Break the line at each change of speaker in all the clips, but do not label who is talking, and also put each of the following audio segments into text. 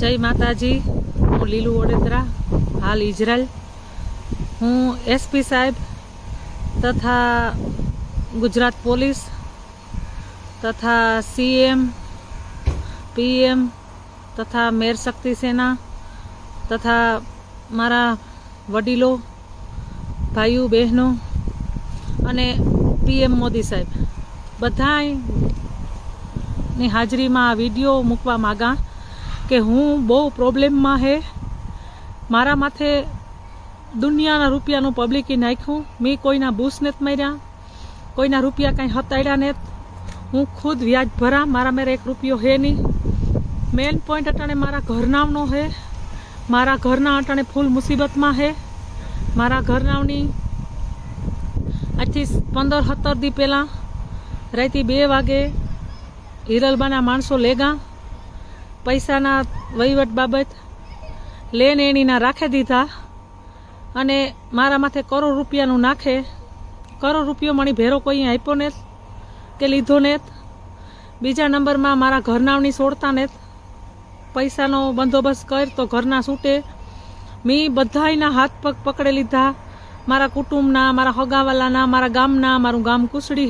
જય માતાજી, હું લીલુ વડોદરા, હાલ ઇઝરાયલ હું એસપી સાહેબ તથા ગુજરાત પોલીસ તથા સીએમ, પીએમ તથા મેર શક્તિ સેના તથા મારા વડીલો, ભાઈઓ, બહેનો અને પીએમ મોદી સાહેબ. બધાની હાજરીમાં વીડિયો મૂકવા માગા. કે હું બહુ પ્રોબ્લેમમાં હે, મારા માથે દુનિયાના રૂપિયાનું પબ્લિકે નાખ્યું. મેં કોઈના બૂસ નથી માર્યા, કોઈના રૂપિયા કાંઈ હતાડ્યા નથી હું ખુદ વ્યાજ ભરા, મારા મેરે એક રૂપિયો હે નહીં. મેન પોઈન્ટ અટાણે મારા ઘરનાવનો હે, મારા ઘરના અટાણે ફૂલ મુસીબતમાં હે. મારા ઘરનાવની આજથી પંદર સત્તર દી પહેલાં રાતે બે વાગે હિરલબાના માણસો લેગા પૈસાના વહીવટ બાબત, લેન એણીના રાખી દીધા અને મારા માથે કરોડ રૂપિયાનું નાખે. કરોડ રૂપિયો મણી ભેરો કોઈ આપ્યો ને કે લીધો ને બીજા નંબરમાં મારા ઘરનાવની છોડતા ને પૈસાનો બંદોબસ્ત કર તો ઘરના છૂટે. મેં બધાયના હાથ પગ પકડી લીધા. મારા કુટુંબના, મારા હગાવાલાના, મારા ગામના, મારું ગામ કુસડી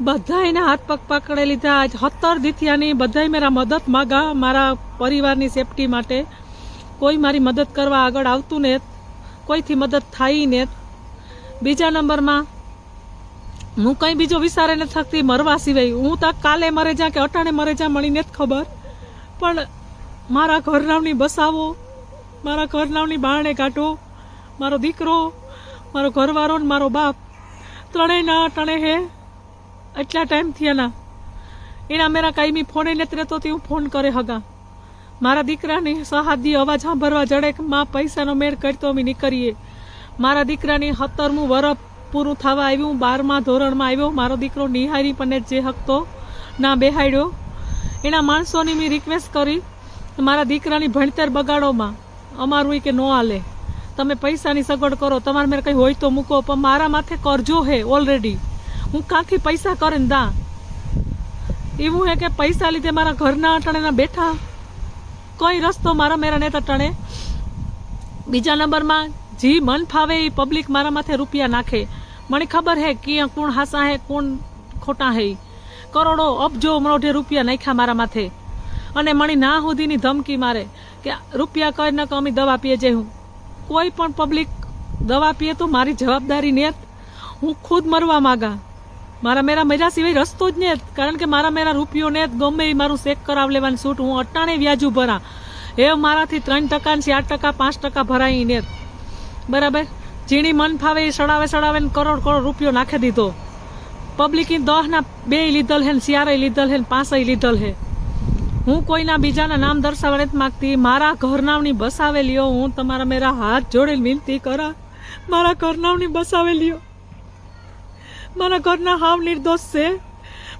છે બધાયના હાથ પગ પકડી લીધા. સત્તર દીથિયાની બધાય મારા મદદ માગા મારા પરિવારની સેફટી માટે. કોઈ મારી મદદ કરવા આગળ આવતું ને કોઈથી મદદ થાય ને બીજા નંબરમાં, હું કંઈ બીજો વિચારે નથી થકતી મરવા સિવાય. હું તો કાલે મરે જા કે અટાણે મરે જા મળી નથી ખબર. પણ મારા ઘરનાવની બસાવો, મારા ઘરનાવની બારણે કાઢો મારો દીકરો, મારો ઘરવાળો ને મારો બાપ, ત્રણેયના અટાણે હે. એટલા ટાઈમ થયાના એના મેરા કાંઈ ફોને લેત રહેતો તે હું ફોન કરે હગા. મારા દીકરાની સહાદી અવાજ સાંભળવા જડે માં પૈસાનો મેળ કરતો અમે નીકળીએ. મારા દીકરાની સત્તરમું વરફ પૂરું થવા આવ્યું. બારમા ધોરણમાં આવ્યો. મારો દીકરો નિહારી પણ જે હકતો ના બેહાડ્યો. એના માણસોની મેં રિક્વેસ્ટ કરી મારા દીકરાની ભણતર બગાડોમાં અમારું કે નો હાલે. તમે પૈસાની સગવડ કરો. તમારે મેં કંઈ હોય તો મૂકો. પણ મારા માથે કરજો હે ઓલરેડી હું કાંથી પૈસા કરે ને દા. એવું હે કે પૈસા લીધે મારા ઘરના અટણેના બેઠા. કોઈ રસ્તો મારા મેરા નેતા ટણે બીજા નંબરમાં, જી મન ફાવે એ પબ્લિક મારા માથે રૂપિયા નાખે. મને ખબર હે કે કોણ હાસા હે, કોણ ખોટા હે કરોડો અબજો મોઢે રૂપિયા નાખ્યા મારા માથે. અને મને ના સુધીની ધમકી મારે કે રૂપિયા કઈ ન અમે દવા પીએ જઈ હું. કોઈ પણ પબ્લિક દવા પીએ તો મારી જવાબદારી નેત. હું ખુદ મરવા માગા. મારા મેરા મર્યા સિવાય રસ્તો જ ને કારણ કે મારા મેરા રૂપિયો ને ગમે એ મારું ચેક કરાવ લેવાની છૂટ. હું અટાણે વ્યાજુ ભરા એ મારાથી ત્રણ ટકા ને ચાર ટકા, પાંચ ટકા ભરાઈ ને. બરાબર? જીણી મન ફાવે એ સડાવે સડાવે ને કરોડ કરોડ રૂપિયો નાખી દીધો. પબ્લિક દહના બે લીધલ હે ને લીધલ હે ને લીધલ હે. હું કોઈના બીજાના નામ દર્શાવવા નથી માગતી. મારા ઘરનાવની બસાવેલીઓ હું. તમારા મેરા હાથ જોડે વિનંતી કરા. મારા ઘરનાવની બસાવેલીઓ મારા ઘરના હાવ નિર્દોષ છે.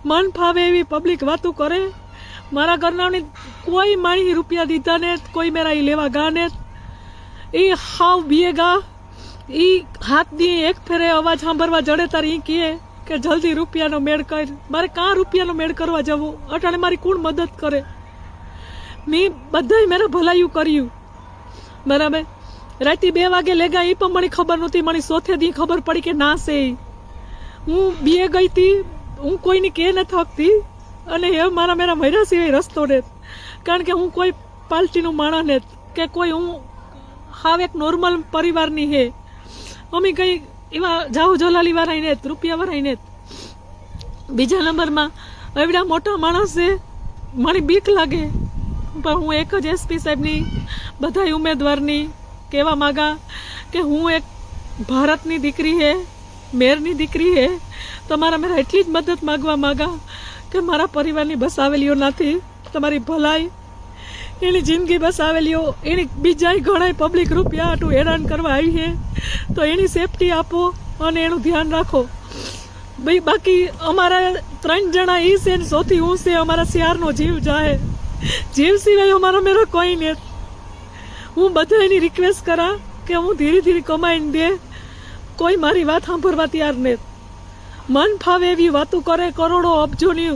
મન ફાવે એવી પબ્લિક વાતું કરે. મારા ઘરનાની કોઈ માણી રૂપિયા દીધા ને કોઈ મેરા એ લેવા ગા ને. એ હાવ બીએ ઈ હાથ દી એક ફેરે અવાજ સાંભળવા જડે તારે એ કહે કે જલ્દી રૂપિયાનો મેળ કર. મારે કાં રૂપિયાનો મેળ કરવા જવું? અટાણે મારી કોણ મદદ કરે? મેં બધાય મેરા ભલાયું કર્યું. બરાબર? રાતે બે વાગે લેગા એ પણ મને ખબર નહોતી. મને સોથે દી ખબર પડી કે ના છે. હું બીએ ગઈ હતી, હું કોઈની કે ન થકતી અને એ મારા મેરા મર્યા સિવાય રસ્તો ને કારણ કે હું કોઈ પાર્ટીનું માણસ ને કે કોઈ હું હાવ એક નોર્મલ પરિવારની હે. અમે કંઈ એવા જાહુ જલાલી વાળા ને, રૂપિયા વાળા ને. બીજા નંબરમાં એવડા મોટા માણસ છે મને બીક લાગે. પણ હું એક જ એસપી સાહેબની બધા ઉમેદવારની કહેવા માગા કે હું એક ભારતની દીકરી હે. મેરની દીકરી હે તમારા મેરા એટલી જ મદદ માગવા માગા કે મારા પરિવારની બસાવેલીઓ નથી, તમારી ભલાઈ, એની જિંદગી બસાવેલીઓ એની બીજાય ઘણાય પબ્લિક રૂપિયા આટું હેરાન કરવા આવી છે. તો એની સેફટી આપો અને એનું ધ્યાન રાખો. ભાઈ બાકી અમારા ત્રણ જણા ઈ છે ને સૌથી હું છે અમારા શિયારનો જીવ જાય જીવ સિવાય અમારો મેરો કોઈ નહીં હું બધાની રિક્વેસ્ટ કરા કે હું ધીરે ધીરે કમાઈને દે. કોઈ મારી વાત સાંભળવા તૈયાર ને. મન ફાવે એવી વાતો કરે, કરોડો અબજોની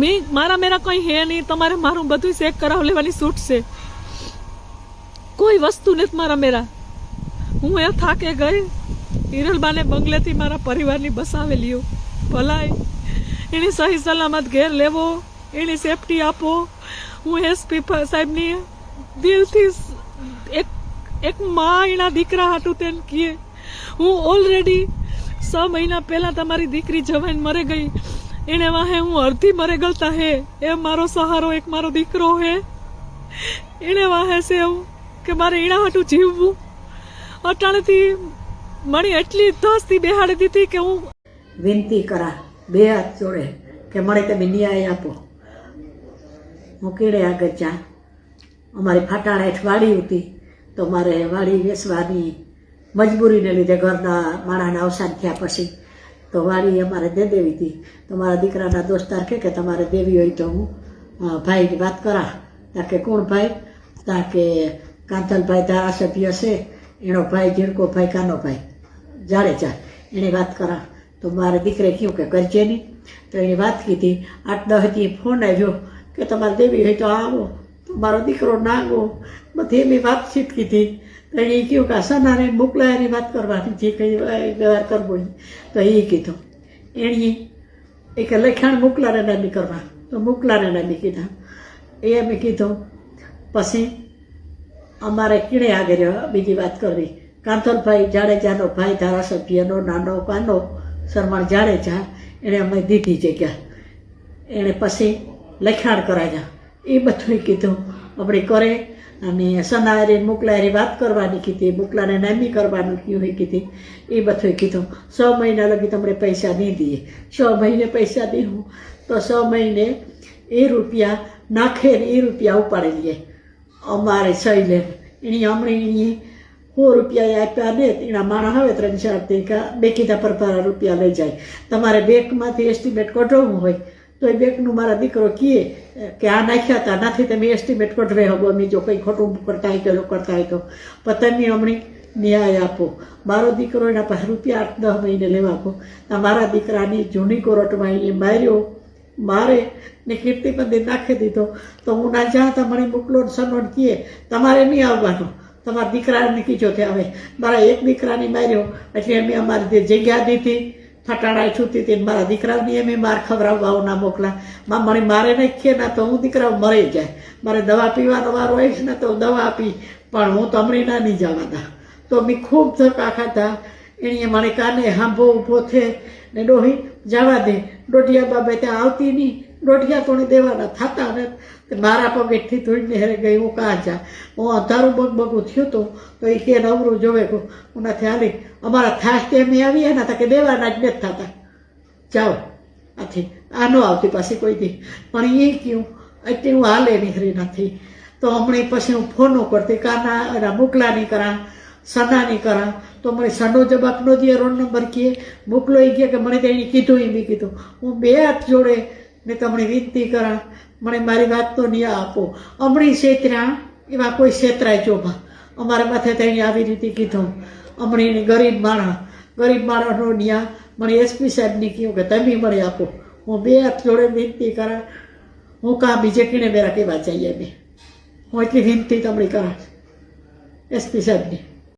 મેં, મારા મેરા કંઈ હે નહીં, તમારે મારું બધું ચેક કરાવ લેવાની છૂટ છે. કોઈ વસ્તુ નથી મારા મેરા. હું એ થાકે ગઈ, હિરલબાને બંગલેથી મારા પરિવારની બસાવેલીઓ ભલાઈ, એની સહી સલામત ઘેર લેવો, એની સેફટી આપો. હું એસપી સાહેબની દિલથી એક એક માં એના દીકરા હાટું તેને કહે હું ઓલરેડી છ મહિના પહેલાં તમારી દીકરી જવાઈને મરે ગઈ. એને વાહે હું અડધી મરે ગલતા હે. એ મારો સહારો એક મારો દીકરો હે. એને વાહે છે એવું કે મારે એના હાટું જીવવું. અટાણેથી મણી એટલી ધસથી બેહાડી દીધી કે હું
વિનંતી કરા, બે હાથ જોડે, કે મને તમે ન્યાય આપો. હું કેડે આગળ જા. અમારી ફાટાણા હેઠ વાડી હતી, તો મારે વાડી વેચવાની મજબૂરીને લીધે ઘરના માણાના અવસાન થયા પછી તો વાડી અમારે દે દેવી હતી. તો મારા દીકરાના દોસ્તાર કે તમારે દેવી હોય તો હું ભાઈની વાત કરા. તા કે, કોણ ભાઈ? તા કે, કાંતલભાઈ ધારાસભ્ય છે. એનો ભાઈ જીણકો ભાઈ, કાનો ભાઈ. જાડેજા એની વાત કરા. તો મારે દીકરે કહ્યું કે, કરજે નહીં. તો એની વાત કીધી. આઠ દહથી ફોન આવ્યો કે, તમારે દેવી હોય તો આવો. તો મારો દીકરો નાગો. બધી એમની વાતચીત કીધી. તો એ કહ્યું કે સનાને મોકલાયાની વાત કરવાની જે કંઈ વ્યવહાર કરવો તો એ કીધું. એણે એ કે લખાણ મોકલાને નામી કરવા તો મોકલાને નામી કીધા એ અમે કીધું, પછી અમારે કીણે આગળ બીજી વાત કરવી. કાંતલભાઈ જાડેજાનો ભાઈ, ધારાસભ્યનો, નાનો, કાનો શરમણ જાડેજા, એણે અમે દીધી જગ્યા. એણે પછી લખાણ કરાવ્યા. એ બધું કીધું. આપણે કરે અને સનારે મોકલારે વાત કરવાની કીધી, મોકલાને નામી કરવાનું કયું એ કીધી. એ બધું કીધું. છ મહિના લગી તમને પૈસા નહીં દઈએ. છ મહિને પૈસા દીધું તો છ મહિને એ રૂપિયા નાખે ને એ રૂપિયા ઉપાડી લઈએ અમારે સહી એની હમણાં એની સો રૂપિયા આપ્યા ને એના માણસ આવે ત્રણ ચાર બે કીધા પર પર રૂપિયા લઈ જાય. તમારે બેંકમાંથી એસ્ટિમેટ કઢાવવું હોય. તો એ બેંકનું મારા દીકરો કહે કે આ નાખ્યા હતા નાથી તમે એસ્ટિમેટ કઢવે હો અમે જો કંઈ ખોટું કરતા હોય તો કરતા હોય તો. પણ હમણી ન્યાય આપો. મારો દીકરો એના પાસે રૂપિયા આઠ, દસ મહિને લેવા આપો આ મારા દીકરાની જૂની કોર્ટમાં એ માર્યો. મારે ને કીર્તિ મંદિર નાખી દીધો. તો હું ના જાતા મને મોકલો ને કીએ તમારે નહીં આવવાનું. તમારા દીકરાને કીજો કે હવે મારા એક દીકરાને માર્યો. એટલે અમે અમારી જે જગ્યા દીધી ફટાડા છૂટી હતી મારા દીકરાની એમ માર ખવડાવવા ના મોકલા. માં મારે નાખીએ ના તો હું દીકરા મરી જાય. મારે દવા પીવાનો વારો આવીશ ને તો દવા આપી. પણ હું તો હમણાં ના નહીં જવાતા તો મેં ખૂબ ધક્કા ખાધા. એણીએ મને કાને હાંભો ઊભો થે ને ડોહી, જવા દે. ડોઢિયા બાબા ત્યાં આવતી નહીં. ડોઢિયા તોણી દેવાના થતા ને મારા પગેથી થોડી હેરે ગઈ, હું કાં જા હું અંધારું બગબગું થયું હતું તો એ કે નવરું જોવે કહું હું નથી હાલી, અમારા થાશ તે અમે આવીએ ને, તો કે દેવાના જ નથી થતા. જાઓ, આથી, આ ન આવતી પાછી કોઈ દી. પણ એ કહ્યું એટલે હું હાલે નીકળી નથી. તો હમણાં પછી હું ફોનો કરતી કાના એના મોકલાની કરા, સનાની કરા, તો મને સનો જવાબ ન દે રોડ નંબર કહે મોકલો એ કહે કે મને તો કીધું એ બી કીધું. હું બે હાથ જોડે ને તમને વિનંતી કરા, મને મારી વાત તો નહીં આપો. અમણી છેતરા એવા કોઈ છેતરાય ચોભા અમારા માથે તેણે આવી રીતે કીધું. હમણાં ગરીબ માણસ ગરીબ માણસનો ન્યા મને એસપી સાહેબને કહ્યું કે તમે મને આપો. હું બે હાથ જોડે વિનંતી કરા. હું કાં બીજે કીને મેરા કેવા જઈએ મેં હું એટલી વિનંતી તમને કરા. એસપી સાહેબની.